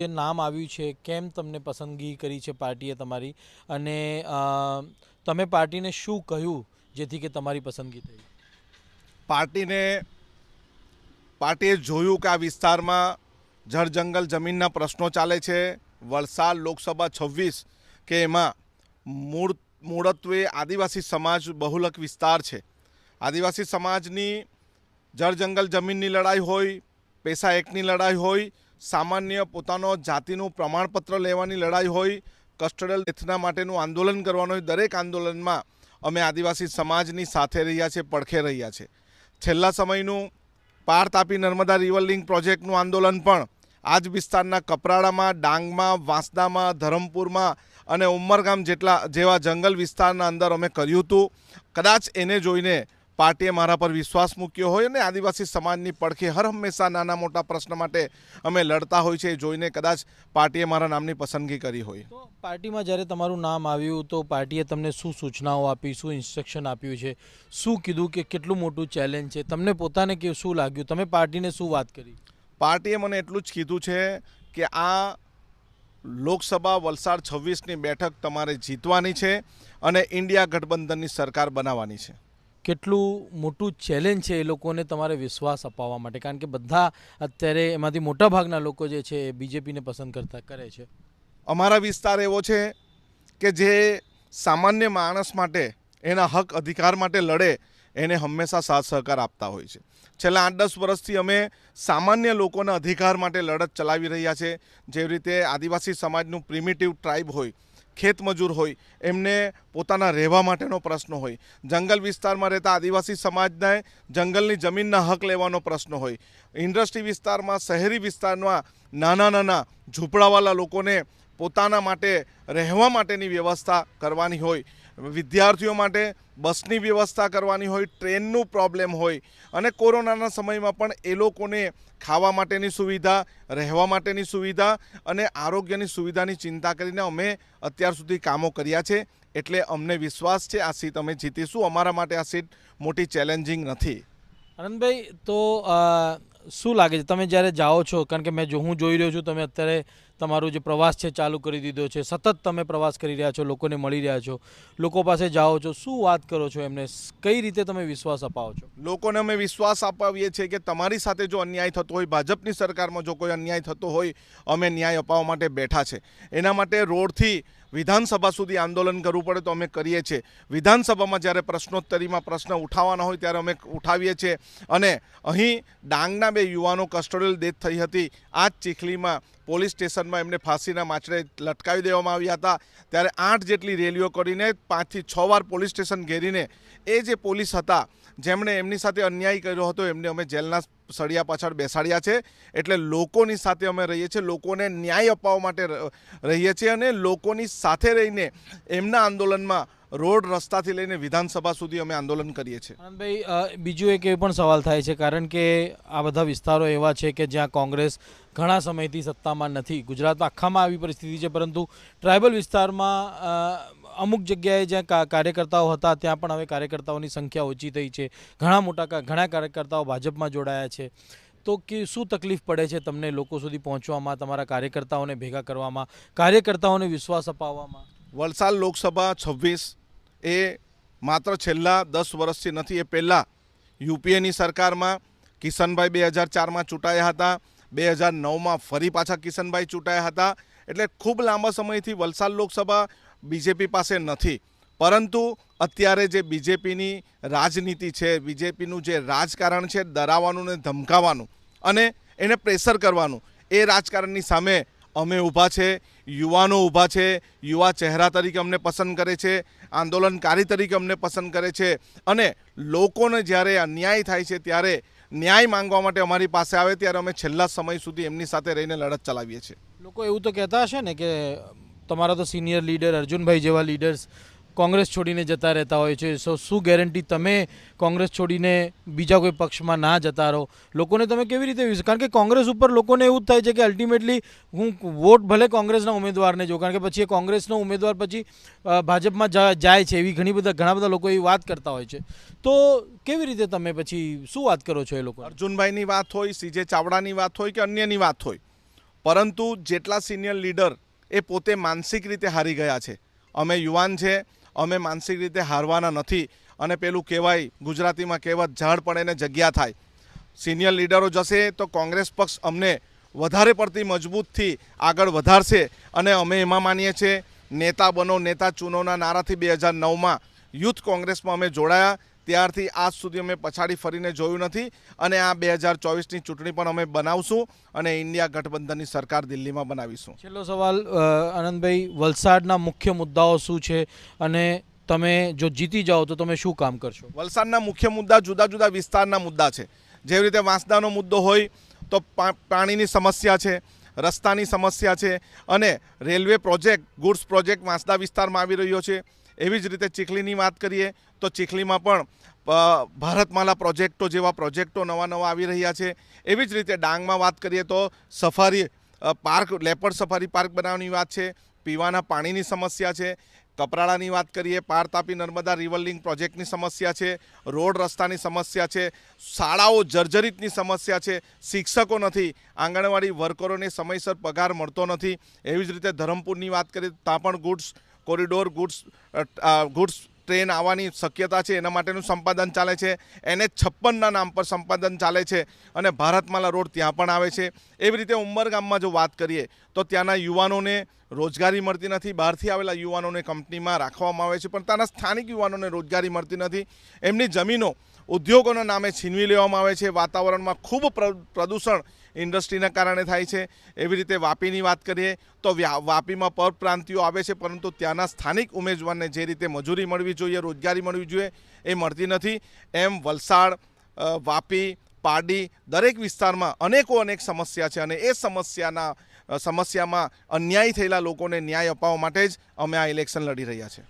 જે નામ આવ્યું છે, કેમ તમને પસંદગી કરી છે પાર્ટીએ તમારી? અને તમે પાર્ટીને શું કહ્યું જેથી કે તમારી પસંદગી થઈ? પાર્ટીને, પાર્ટીએ જોયું કે આ વિસ્તારમાં જળ જંગલ જમીનના પ્રશ્નો ચાલે છે. વલસાડ લોકસભા છવ્વીસ, કે એમાં મૂળ, મૂળત્વે આદિવાસી સમાજ બહુલક વિસ્તાર છે. આદિવાસી સમાજની જળ જંગલ જમીનની લડાઈ હોય, પૈસા એકની લડાઈ હોય સામાન્ય પોતાનો જાતિનું પ્રમાણપત્ર લેવાની લડાઈ હોય, કસ્ટડલ ડેથના માટેનું આંદોલન કરવાનું હોય, દરેક આંદોલનમાં અમે આદિવાસી સમાજની સાથે રહ્યા છે પડખે રહ્યા છે છેલ્લા સમયનું પાર તાપી નર્મદા રિવર લિંક પ્રોજેક્ટનું આંદોલન પણ આ જ વિસ્તારના કપરાડામાં, ડાંગમાં, વાંસદામાં, ધરમપુરમાં અને ઉમરગામ જેટલા જેવા જંગલ વિસ્તારના અંદર અમે કર્યું હતું. કદાચ એને જોઈને પાર્ટીએ મારા પર વિશ્વાસ મૂક્યો હોય અને આદિવાસી સમાજની પડખે હર હંમેશા નાના મોટા પ્રશ્ન માટે અમે લડતા હોય છે એ જોઈને કદાચ પાર્ટીએ મારા નામની પસંદગી કરી હોય. પાર્ટીમાં જ્યારે તમારું નામ આવ્યું તો પાર્ટીએ તમને શું સૂચનાઓ આપી શું ઇન્સ્ટ્રક્શન આપ્યું છે? શું કીધું કે કેટલું મોટું ચેલેન્જ છે? તમને પોતાને કે શું લાગ્યું? તમે પાર્ટીને શું વાત કરી? પાર્ટીએ મને એટલું જ કીધું છે કે આ લોકસભા વલસાડ છવ્વીસની બેઠક તમારે જીતવાની છે અને ઇન્ડિયા ગઠબંધનની સરકાર બનાવવાની છે. કેટલું મોટું ચેલેન્જ છે એ લોકોને તમારે વિશ્વાસ અપાવવા માટે? કારણ કે બધા અત્યારે એમાંથી મોટા ભાગના લોકો જે છે એ બીજેપીને પસંદ કરતા, કરે છે. અમારા વિસ્તાર એવો છે કે જે સામાન્ય માણસ માટે, એના હક અધિકાર માટે લડે, એને હંમેશા સાથ સહકાર આપતા હોય છે. છેલ્લા આઠ દસ વર્ષથી અમે સામાન્ય લોકોના અધિકાર માટે લડત ચલાવી રહ્યા છે. જેવી રીતે આદિવાસી સમાજનું પ્રિમિટિવ ટ્રાઇબ હોય ખેતમજૂર હોય, એમને પોતાના રહેવા માટેનો પ્રશ્ન હોય. જંગલ વિસ્તારમાં રહેતા આદિવાસી સમાજને જંગલની જમીનના હક લેવાનો પ્રશ્ન હોય. ઇન્ડસ્ટ્રી વિસ્તારમાં, શહેરી વિસ્તારમાં નાના નાના ઝૂંપડાવાળા લોકોને પોતાના માટે રહેવા માટેની વ્યવસ્થા કરવાની હોય. વિદ્યાર્થીઓ માટે બસની વ્યવસ્થા કરવાની હોય, ટ્રેનનું પ્રોબ્લેમ હોય અને કોરોનાના સમયમાં પણ એ લોકોને ખાવા માટેની સુવિધા, રહેવા માટેની સુવિધા અને આરોગ્યની સુવિધાની ચિંતા કરીને અમે અત્યાર સુધી કામો કર્યા છે. એટલે અમને વિશ્વાસ છે, આ સીટ અમે જીતીશું. અમારા માટે આ સીટ મોટી ચેલેન્જિંગ નથી. આનંદભાઈ તો શું લાગે છે? તમે જ્યારે જાઓ છો, કારણ કે મેં જો, હું જોઈ રહ્યો છું, તમે અત્યારે તમારો જે પ્રવાસ છે ચાલુ કરી દીધો છે, સતત તમે પ્રવાસ કરી રહ્યા છો, લોકોને મળી રહ્યા છો, લોકો પાસે જાઓ છો, શું વાત કરો છો એમને? કઈ રીતે તમે વિશ્વાસ અપાવો છો? લોકોને અમે વિશ્વાસ અપાવીએ છીએ કે તમારી સાથે જો અન્યાય થતો હોય, ભાજપની સરકારમાં જો કોઈ અન્યાય થતો હોય, અમે ન્યાય અપાવવા માટે બેઠા છે. એના માટે રોડથી વિધાનસભા સુધી આંદોલન કરવું પડે તો અમે કરીએ છીએ. વિધાનસભામાં જ્યારે પ્રશ્નોત્તરીમાં પ્રશ્ન ઉઠાવવાના હોય ત્યારે અમે ઉઠાવીએ છીએ. અને અહીં ડાંગના બે યુવાનો કસ્ટોડિયલ ડેથ થઈ હતી. આ જ ચીખલીમાં પોલીસ સ્ટેશનમાં એમને ફાંસીના માછડે લટકાવી દેવામાં આવ્યા હતા. ત્યારે આઠ જેટલી રેલીઓ કરીને પાંચથી છ વાર પોલીસ સ્ટેશન ઘેરીને એ જે પોલીસ હતા, જેમણે એમની સાથે અન્યાય કર્યો હતો, એમને અમે જેલના સળિયા પાછળ બેસાડ્યા છે. એટલે લોકોની સાથે અમે રહીએ છીએ, લોકોને ન્યાય અપાવવા માટે રહીએ છીએ અને લોકોની સાથે રહીને એમના આંદોલનમાં રોડ રસ્તાથી લઈને વિધાનસભા સુધી અમે આંદોલન કરીએ છીએ. આનંદભાઈ બીજું એક એ પણ સવાલ થાય છે, કારણ કે આ બધા વિસ્તારો એવા છે કે જ્યાં કોંગ્રેસ ઘણા સમયથી સત્તામાં નથી. ગુજરાતમાં આખામાં આવી પરિસ્થિતિ છે, પરંતુ ટ્રાઇબલ વિસ્તારમાં અમુક જગ્યાએ જ્યાં કાર્યકર્તાઓ હતા, ત્યાં પણ હવે કાર્યકર્તાઓની સંખ્યા ઓછી થઈ છે. ઘણા મોટા ઘણા કાર્યકર્તાઓ ભાજપમાં જોડાયા છે. તો કે શું તકલીફ પડે છે તમને લોકો સુધી પહોંચવામાં, તમારા કાર્યકર્તાઓને ભેગા કરવામાં, કાર્યકર્તાઓને વિશ્વાસ અપાવવામાં? વલસાડ લોકસભા છવ્વીસ એ માત્ર છેલ્લા દસ વર્ષથી નથી, એ પહેલાં યુપીએની સરકારમાં કિશનભાઈ બે હજાર ચારમાં ચૂંટાયા હતા, બે હજાર નવમાં ફરી પાછા કિશનભાઈ ચૂંટાયા હતા. એટલે ખૂબ લાંબા સમયથી વલસાડ લોકસભા બીજેપી પાસે નથી. પરંતુ અત્યારે જે બીજેપીની રાજનીતિ છે, બીજેપીનું જે રાજકારણ છે, ડરાવવાનું ને ધમકાવવાનું અને એને પ્રેશર કરવાનું, એ રાજકારણની સામે અમે ઊભા છે, યુવાનો ઊભા છે, યુવા ચહેરા તરીકે અમને પસંદ કરે છે, આંદોલનકારી તરીકે અમને પસંદ કરે છે અને લોકોને જ્યારે અન્યાય થાય છે ત્યારે ન્યાય માંગવા માટે અમારી પાસે આવે ત્યારે અમે છેલ્લા સમય સુધી એમની સાથે રહીને લડત ચલાવીએ છીએ. લોકો એવું તો કહેતા હશે ને કે તમારા તો સિનિયર લીડર અર્જુનભાઈ જેવા લીડર્સ કોંગ્રેસ છોડીને જતા રહેતા હોય છે. સો શું ગેરંટી તમે કોંગ્રેસ છોડીને બીજા કોઈ પક્ષમાં ના જતા રહો? લોકોને તમે કેવી રીતે કારણ કે કોંગ્રેસ ઉપર લોકોને એવું જ થાય છે કે અલ્ટિમેટલી હું વોટ ભલે કોંગ્રેસના ઉમેદવારને જો કારણ કે પછી એ કોંગ્રેસનો ઉમેદવાર પછી ભાજપમાં જાય છે એવી ઘણી બધા ઘણા બધા લોકો એવી વાત કરતા હોય છે. તો કેવી રીતે તમે પછી શું વાત કરો છો એ લોકો? અર્જુનભાઈની વાત હોય સીજે ચાવડાની વાત હોય કે અન્યની વાત હોય? પરંતુ જેટલા સિનિયર લીડર એ પોતે માનસિક રીતે હારી ગયા છે. અમે યુવાન છે, અમે માનસિક રીતે હારવાના નથી અને પેલું કહેવાય, ગુજરાતીમાં કહેવત ઝાડ પડે ને જગ્યા થાય. સિનિયર લીડરો જશે તો કોંગ્રેસ પક્ષ અમને વધારે પડતી મજબૂતથી આગળ વધારશે અને અમે એમાં માનીએ છીએ, નેતા બનો, નેતા ચૂનોના નારાથી બે હજાર નવમાં યુથ કોંગ્રેસમાં અમે જોડાયા ત્યારથી આજ સુધી અમે પછાડી ફરીને જોયું નથી અને આ બે હજાર ચોવીસની ચૂંટણી પણ અમે બનાવશું અને ઇન્ડિયા ગઠબંધનની સરકાર દિલ્હીમાં બનાવીશું. છેલ્લો સવાલ આનંદભાઈ વલસાડના મુખ્ય મુદ્દાઓ શું છે અને તમે જો જીતી જાઓ તો તમે શું કામ કરશો? વલસાડના મુખ્ય મુદ્દા જુદા જુદા વિસ્તારના મુદ્દા છે. જેવી રીતે વાંસદાનો મુદ્દો હોય તો પાણીની સમસ્યા છે રસ્તાની સમસ્યા છે અને railway project goods project Vansda વિસ્તારમાં આવી રહ્યો છે. એવી જ રીતે ચીખલીની વાત કરીએ તો ચીખલીમાં પણ ભારતમાલા પ્રોજેક્ટો જેવા પ્રોજેક્ટો નવા નવા આવી રહ્યા છે. એવી જ રીતે ડાંગમાં વાત કરીએ તો safari park leopard safari park બનાવવાની વાત છે. પીવાના પાણીની સમસ્યા છે. કપરાડાની વાત કરીએ, પાર તાપી નર્મદા રિવર લિંક પ્રોજેક્ટની સમસ્યા છે. રોડ રસ્તાની સમસ્યા છે. શાળાઓ જર્જરિતની સમસ્યા છે. શિક્ષકો નથી. આંગણવાડી વર્કરોને સમયસર પગાર મળતો નથી. એવી જ રીતે ધરમપુરની વાત કરીએ ત્યાં પણ goods corridor goods goods train આવવાની શક્યતા છે, એના માટેનું સંપાદન ચાલે છે. એને છપ્પનના નામ પર સંપાદન ચાલે છે અને ભારતમાલા રોડ ત્યાં પણ આવે છે. એવી રીતે ઉંમરગામમાં જો વાત કરીએ, તો ત્યાંના યુવાનોને રોજગારી મળતી નથી. બહારથી આવેલા યુવાનોને કંપનીમાં રાખવામાં આવે છે, પણ ત્યાંના સ્થાનિક યુવાનોને રોજગારી મળતી નથી. એમની જમીનો ઉદ્યોગોના નામે છીનવી લેવામાં આવે છે. વાતાવરણમાં ખૂબ પ્ર- પ્રદૂષણ ઇન્ડસ્ટ્રીના કારણે થાય છે. એવી રીતે વાપીની વાત કરીએ તો વાપીમાં પરપ્રાંતિઓ આવે છે, પરંતુ ત્યાંના સ્થાનિક ઉમેદવારને જે રીતે મજૂરી મળવી જોઈએ, રોજગારી મળવી જોઈએ, એ મળતી નથી. એમ વલસાડ વાપી, પારડી દરેક વિસ્તારમાં અનેકો અનેક સમસ્યા છે અને એ સમસ્યાના સમસ્યામાં અન્યાય થયેલા લોકોને ન્યાય અપાવવા માટે જ અમે આ ઇલેક્શન લડી રહ્યા છે